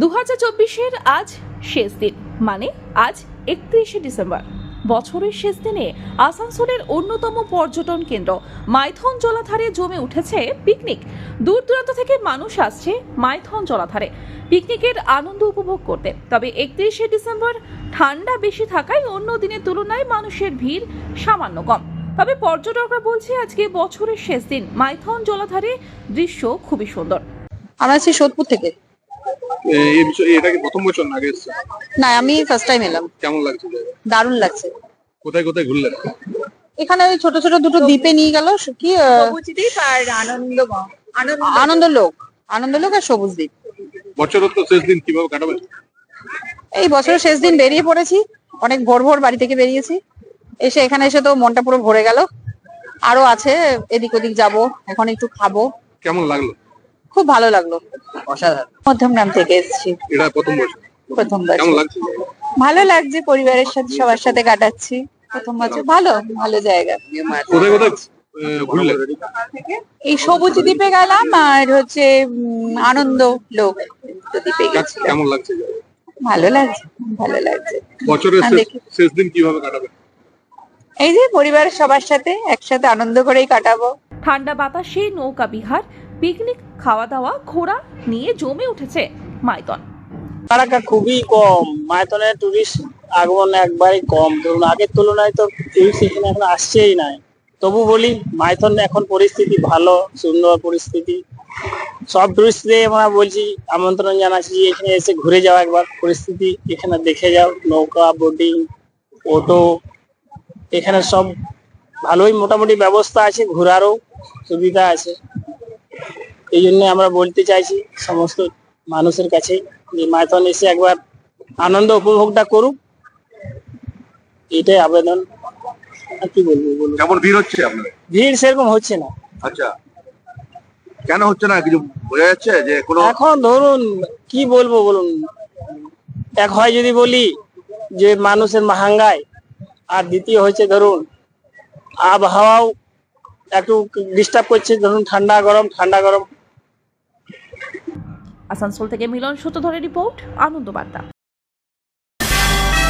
দু হাজার চব্বিশের আজ শেষ দিন মানে আজ একত্রিশে ডিসেম্বর। বছরের শেষ দিনে আসানসোলের অন্যতম পর্যটন কেন্দ্র মাইথন জলাধারে জমে উঠেছে পিকনিক। দূর দূরান্ত থেকে মানুষ আসছে মাইথন জলাধারে। পিকনিকের আনন্দ উপভোগ করতে। তবে একত্রিশে ডিসেম্বর ঠান্ডা বেশি থাকায় অন্য দিনের তুলনায় মানুষের ভিড় সামান্য কম। তবে পর্যটকরা বলছে আজকে বছরের শেষ দিন। মাইথন জলাধারে দৃশ্য খুবই সুন্দর। আমরা আছি সোদপুর থেকে। এই বিষয়ে এটা কি প্রথম বছর না আগে এসছে? না আমি ফার্স্ট টাইম এলাম। কেমন লাগছে? দারুণ লাগছে। কোথায় কোথায় ঘুরলেন এখানে ওই ছোট ছোট দুটো দ্বীপে নিয়ে গেল কি সবুজদ্বীপ আর আনন্দ আনন্দ আনন্দ লোক আনন্দ লোক আর সবুজ দ্বীপ। বছরের তো শেষ দিন কীভাবে কাটাবেন এই বছরের শেষ দিন বেরিয়ে পড়েছি। অনেক ভোর ভোর বাড়ি থেকে বেরিয়েছি। এসে এখানে এসে তো মনটা পুরো ভরে গেল। আরও আছে এদিক ওদিক যাব এখন একটু খাব। কেমন লাগল? খুব ভালো লাগল। অসাধারণ মধ্যমগ্রাম থেকে এসেছি। এটা প্রথম বছর। প্রথমবার কেমন লাগছে? ভালো লাগছে পরিবারের সাথে সবার সাথে কাটাচ্ছি। প্রথম বছর ভালো ভালো জায়গা। কোথায় কোথায় এই সবুজ দ্বীপে গেলাম আর হচ্ছে আনন্দ লোক দ্বীপে গেছিলাম কেমন লাগছে? ভালো লাগছে ভালো লাগছে। বছরের শেষ- শেষ দিন কীভাবে কাটাবেন? এই যে পরিবারের সবার সাথে একসাথে আনন্দ করেই কাটাবো। ঠান্ডা বাতাসে নৌকা বিহার, পিকনিক খাওয়া দাওয়া ঘোরা নিয়ে জমে উঠেছে মাইথন। ফারাক্কা খুবই কম। মায়াতনের টুরিস্ট আগমন একবারই কম। ধরুন, আগের তুলনায় তো টুরিস্ট এখানে এখন আসছেই নাই। তবু বলি, মাইথন এখন পরিস্থিতি ভালো, সুন্দর পরিস্থিতি। সব টুরিস্টদের আমরা বলছি, আমন্ত্রণ জানাচ্ছি এখানে এসে ঘুরে যাও একবার। পরিস্থিতি এখানে দেখে যাও। নৌকা বোটিং অটো এখানে সব ভালোই মোটামুটি ব্যবস্থা আছে ঘোরারও। সুবিধা আছে। এই জন্য আমরা বলতে চাইছি সমস্ত মানুষের কাছে যে মাইথন এসে একবার আনন্দ উপভোগটা করুক। এটাই আবেদন। আর কি বলব বলুন। কেমন ভিড় হচ্ছে আপনাদের? ভিড় সেরকম হচ্ছে না। আচ্ছা। কেন হচ্ছে না? কিছু বোঝা যাচ্ছে যে কোনো এখন ধরুন কি বলব বলুন। এক হয় যদি বলি যে মানুষের মাহাঙ্গায় আর দ্বিতীয় হচ্ছে ধরুন আবহাওয়াও একটু ডিস্টার্ব করছে, ধরুন ঠান্ডা, গরম ঠান্ডা, গরম। আসানসোল থেকে মিলন সূত্রধরের রিপোর্ট আনন্দ বার্তা